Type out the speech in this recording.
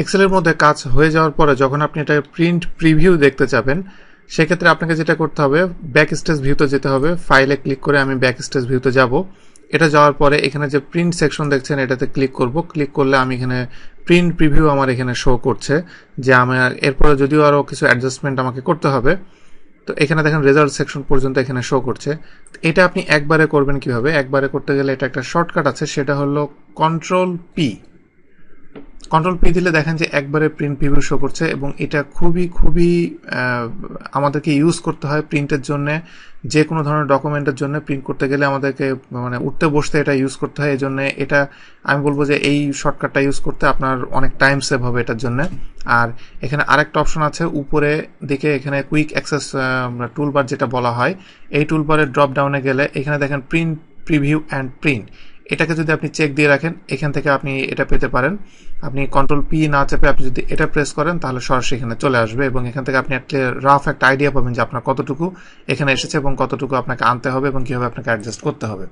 এক্সেলের মধ্যে কাজ হয়ে যাওয়ার পরে যখন আপনি এটা প্রিন্ট প্রিভিউ দেখতে চাবেন সেক্ষেত্রে আপনাকে যেটা করতে হবে ব্যাক স্টেজ ভিউতে যেতে হবে ফাইলে ক্লিক করে আমি ব্যাক স্টেজ ভিউতে যাব। এটা যাওয়ার পরে এখানে যে প্রিন্ট সেকশন দেখছেন, এটাতে ক্লিক করব। ক্লিক করলে আমি এখানে প্রিন্ট প্রিভিউ আমার এখানে শো করছে, যে আমার, এরপরে যদিও আরও কিছু অ্যাডজাস্টমেন্ট আমাকে করতে হবে, তো এখানে দেখেন রেজাল্ট সেকশন পর্যন্ত এখানে শো করছে। এটা আপনি একবারে করবেন কীভাবে? একবারে করতে গেলে এটা একটা শর্টকাট আছে, সেটা হলো কন্ট্রোল পি কন্ট্রোল পি দিলে দেখেন যে একবারে প্রিন্ট প্রিভিউ শো করছে এবং এটা খুবই খুবই আমাদেরকে ইউজ করতে হয় প্রিন্টের জন্য। যে কোনো ধরনের ডকুমেন্টের জন্য প্রিন্ট করতে গেলে আমাদেরকে মানে উঠতে বসতে এটা ইউজ করতে হয়। এই জন্য এটা আমি বলব যে এই শর্টকাটটা ইউজ করতে আপনার অনেক টাইম সেভ হবে এটার জন্য। আর এখানে আরেকটা অপশন আছে, উপরে দিকে এখানে কুইক অ্যাক্সেস টুলবার যেটা বলা হয়, এই টুলবারের ড্রপ ডাউনে গেলে এখানে দেখেন প্রিন্ট প্রিভিউ অ্যান্ড প্রিন্ট এটাকে যদি আপনি চেক দিয়ে রাখেন, এখান থেকে আপনি এটা পেতে পারেন। আপনি কন্ট্রোল পি না চেপে আপনি যদি এটা প্রেস করেন, তাহলে সরাসরি এখানে চলে আসবে এবং এখান থেকে আপনি একটা রাফ একটা আইডিয়া পাবেন যে আপনার কতটুকু এখানে এসেছে এবং কতটুকু আপনাকে আনতে হবে এবং কীভাবে আপনাকে অ্যাডজাস্ট করতে হবে।